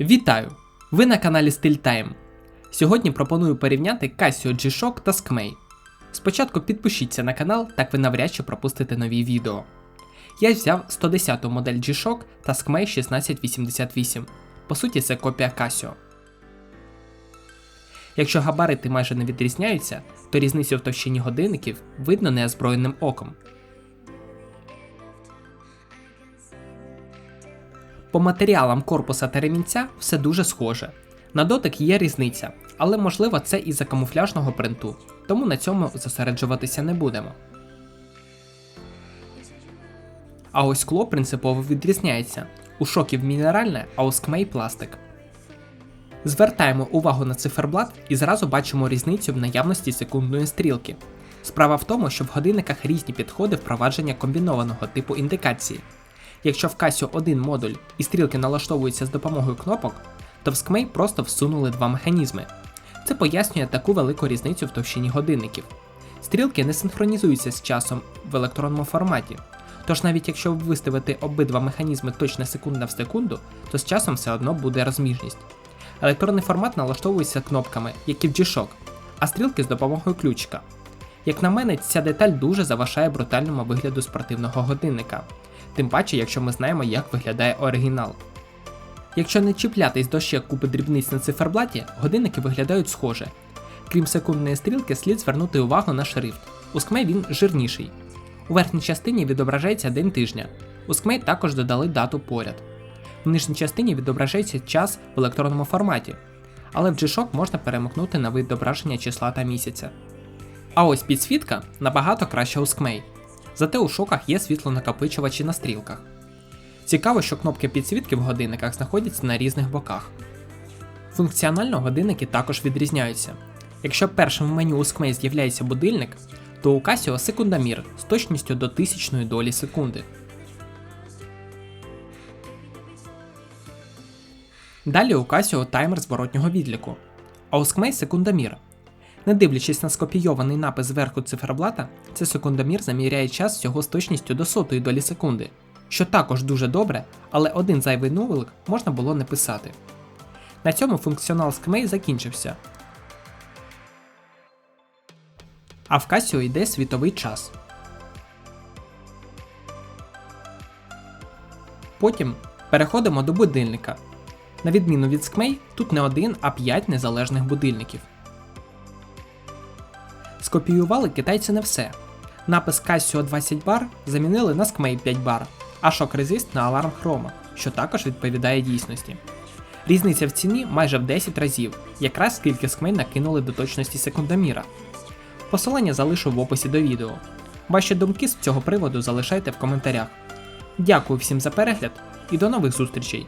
Вітаю! Ви на каналі StillTime. Сьогодні пропоную порівняти Casio G-Shock та Skmei. Спочатку підпишіться на канал, так ви навряд чи пропустите нові відео. Я взяв 110 модель G-Shock та Skmei 1688. По суті, це копія Casio. Якщо габарити майже не відрізняються, то різницю в товщині годинників видно неозброєним оком. По матеріалам корпуса та ремінця все дуже схоже. На дотик є різниця, але можливо це із-за камуфляжного принту, тому на цьому зосереджуватися не будемо. А ось скло принципово відрізняється. У шоків мінеральне, а у скмей пластик. Звертаємо увагу на циферблат і зразу бачимо різницю в наявності секундної стрілки. Справа в тому, що в годинниках різні підходи впровадження комбінованого типу індикації. Якщо в Casio один модуль і стрілки налаштовуються з допомогою кнопок, то в Skmei просто всунули два механізми. Це пояснює таку велику різницю в товщині годинників. Стрілки не синхронізуються з часом в електронному форматі. Тож навіть якщо ви виставите обидва механізми точно секунда в секунду, то з часом все одно буде розміжність. Електронний формат налаштовується кнопками, як і в G-Shock, а стрілки з допомогою ключика. Як на мене, ця деталь дуже заважає брутальному вигляду спортивного годинника, тим паче, якщо ми знаємо, як виглядає оригінал. Якщо не чіплятись до ще купи дрібниць на циферблаті, годинники виглядають схоже. Крім секундної стрілки, слід звернути увагу на шрифт. У Skmei він жирніший. У верхній частині відображається день тижня. У Skmei також додали дату поряд. В нижній частині відображається час в електронному форматі, але в G-Shock можна перемикнути на відображення числа та місяця. А ось підсвітка набагато краща у Skmei. Зате у шоках є світлонакопичувачі на стрілках. Цікаво, що кнопки підсвітки в годинниках знаходяться на різних боках. Функціонально годинники також відрізняються. Якщо першим в меню у Skmei з'являється будильник, то у Casio секундомір з точністю до тисячної долі секунди. Далі у Casio таймер зворотнього відліку, а у Skmei секундомір. Не дивлячись на скопійований напис зверху циферблата, цей секундомір заміряє час всього з точністю до сотої долі секунди, що також дуже добре, але один зайвий нулик можна було не писати. На цьому функціонал Skmei закінчився. А в Casio йде світовий час. Потім переходимо до будильника. На відміну від Skmei, тут не один, а 5 незалежних будильників. Скопіювали китайці не все. Напис Casio 20 бар замінили на Skmei 5 бар, а Shock Resist на Alarm Chroma, що також відповідає дійсності. Різниця в ціні майже в 10 разів, якраз скільки Skmei накинули до точності секундоміра. Посилання залишу в описі до відео. Ваші думки з цього приводу залишайте в коментарях. Дякую всім за перегляд і до нових зустрічей!